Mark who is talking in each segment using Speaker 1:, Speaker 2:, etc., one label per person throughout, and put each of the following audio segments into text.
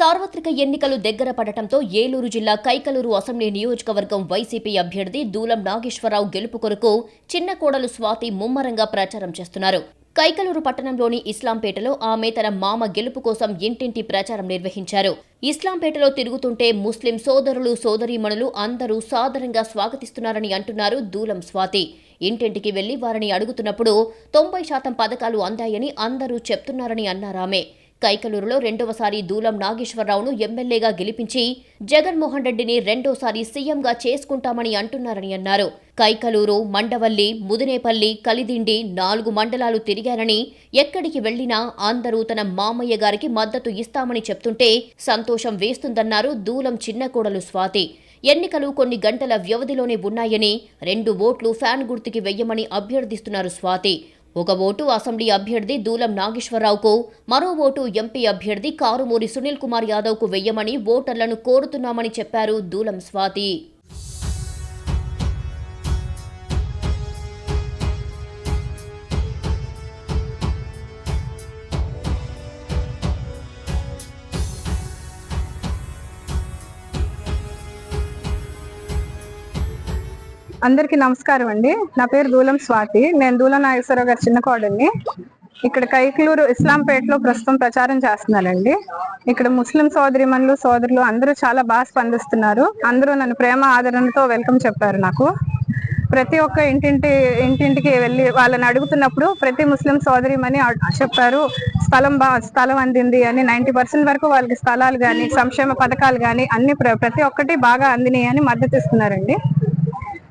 Speaker 1: సార్వత్రిక ఎన్నికలు దగ్గర పడటంతో ఏలూరు జిల్లా కైకలూరు అసెంబ్లీ నియోజకవర్గం వైసీపీ అభ్యర్థి దూలం నాగేశ్వరరావు గెలుపు కొరకు చిన్న కోడలు స్వాతి ముమ్మరంగా ప్రచారం చేస్తున్నారు. కైకలూరు పట్టణంలోని ఇస్లాంపేటలో ఆమె తన మామ గెలుపు కోసం ఇంటింటి ప్రచారం నిర్వహించారు. ఇస్లాంపేటలో తిరుగుతుంటే ముస్లిం సోదరులు సోదరీమణులు అందరూ సాదరంగా స్వాగతిస్తున్నారని అంటున్నారు దూలం స్వాతి. ఇంటింటికి వెళ్ళి వారిని అడుగుతున్నప్పుడు తొంభై శాతం పథకాలు అందాయని అందరూ చెప్తున్నారని అన్నారామె కైకలూరులో రెండవసారి దూలం నాగేశ్వరరావును ఎమ్మెల్యేగా గెలిపించి జగన్మోహన్ రెడ్డిని రెండోసారి సీఎంగా చేసుకుంటామని అంటున్నారని అన్నారు. కైకలూరు మండవల్లి ముదినేపల్లి కలిదిండి నాలుగు మండలాలు తిరిగారని ఎక్కడికి వెళ్ళినా అందరూ తన మామయ్య గారికి మద్దతు ఇస్తామని చెప్తుంటే సంతోషం వేస్తుందన్నారు దూలం చిన్న కోడలు స్వాతి. ఎన్నికలు కొన్ని గంటల వ్యవధిలోనే ఉన్నాయని రెండు ఓట్లు ఫ్యాన్ గుర్తుకి వెయ్యమని అభ్యర్థిస్తున్నారు స్వాతి. ఒక ఓటు అసెంబ్లీ అభ్యర్థి దూలం నాగేశ్వరరావుకు మరో ఓటు ఎంపీ అభ్యర్థి కారుమూరి సునీల్ కుమార్ యాదవ్కు వెయ్యమని ఓటర్లను కోరుతున్నామని చెప్పారు దూలం స్వాతి.
Speaker 2: అందరికీ నమస్కారం అండి. నా పేరు దూలం స్వాతి. నేను దూలం నాగేశ్వరరావు గారి చిన్న కోడల్ని. ఇక్కడ కైకలూరు ఇస్లాంపేటలో ప్రస్తుతం ప్రచారం చేస్తున్నానండి ఇక్కడ ముస్లిం సోదరిమణులు సోదరులు అందరూ చాలా బాగా స్పందిస్తున్నారు. అందరూ నన్ను ప్రేమ ఆదరణతో వెల్కమ్ చెప్పారు నాకు. ప్రతి ఒక్క ఇంటింటి ఇంటింటికి వెళ్ళి వాళ్ళని అడుగుతున్నప్పుడు ప్రతి ముస్లిం సోదరిమని చెప్పారు స్థలం బా స్థలం అందింది అని నైంటీ పర్సెంట్ వరకు వాళ్ళకి స్థలాలు కానీ సంక్షేమ పథకాలు కానీ అన్ని ప్ర- ప్రతి ఒక్కటి బాగా అందినాయి అని మద్దతు ఇస్తున్నారండి.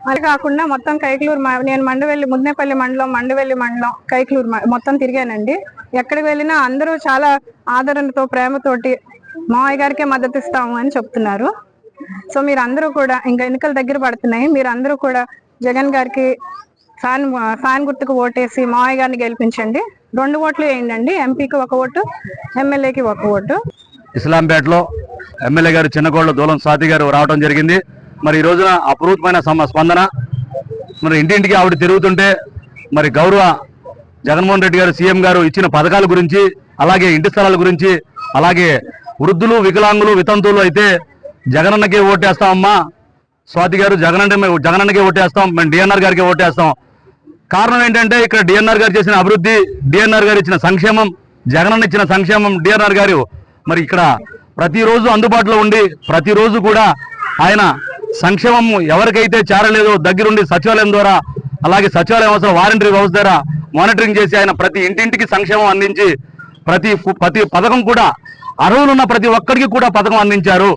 Speaker 2: అది కాకుండా మొత్తం కైకలూరు నేను మండవెల్లి ముద్నేపల్లి మండలం మండవెల్లి మండలం కైకలూరు మ- మొత్తం తిరిగానండి. ఎక్కడికి వెళ్ళినా అందరూ చాలా ఆదరణతో ప్రేమతోటి మావయ్య గారికే మద్దతు ఇస్తాము అని చెప్తున్నారు. సో మీరు అందరూ కూడా ఇంకా ఎన్నికలు దగ్గర పడుతున్నాయి. మీరు అందరూ కూడా జగన్ గారికి ఫ్యాన్ ఫ్యాన్ గుర్తుకు ఓటేసి మావయ్య గారిని గెలిపించండి. రెండు ఓట్లు వేయండి ఎంపీకి ఒక ఓటు ఎమ్మెల్యేకి ఒక ఓటు.
Speaker 3: ఇస్లాంపేటలో ఎమ్మెల్యే గారు చిన్నకోళ్ళ దూలం స్వాతి గారు రావడం జరిగింది. మరి ఈ రోజున అపరూపమైన స్పందన. మరి ఇంటింటికి ఆవిడ తిరుగుతుంటే మరి గౌరవ జగన్మోహన్ రెడ్డి గారు సీఎం గారు ఇచ్చిన పథకాల గురించి అలాగే ఇంటి స్థలాల గురించి అలాగే వృద్ధులు వికలాంగులు వితంతువులు అయితే జగనన్నకే ఓటేస్తామమ్మా. స్వాతి గారు జగన్ జగనన్నకే ఓటేస్తాం మేము డిఎన్ఆర్ గారికి ఓటేస్తాం. కారణం ఏంటంటే ఇక్కడ డిఎన్ఆర్ గారు చేసిన అభివృద్ధి డిఎన్ఆర్ గారు ఇచ్చిన సంక్షేమం జగనన్న ఇచ్చిన సంక్షేమం డిఎన్ఆర్ గారు మరి ఇక్కడ ప్రతిరోజు అందుబాటులో ఉండి ప్రతిరోజు కూడా ఆయన సంక్షేమం ఎవరికైతే చేరలేదో దగ్గరుండి సచివాలయం ద్వారా అలాగే సచివాలయం అవసరం వారంటరీ వ్యవస్థ ద్వారా మానిటరింగ్ చేసి ఆయన ప్రతి ఇంటింటికి సంక్షేమం అందించి ప్రతి ప్రతి పథకం కూడా అర్హులున్న ప్రతి ఒక్కరికి కూడా పథకం అందించారు.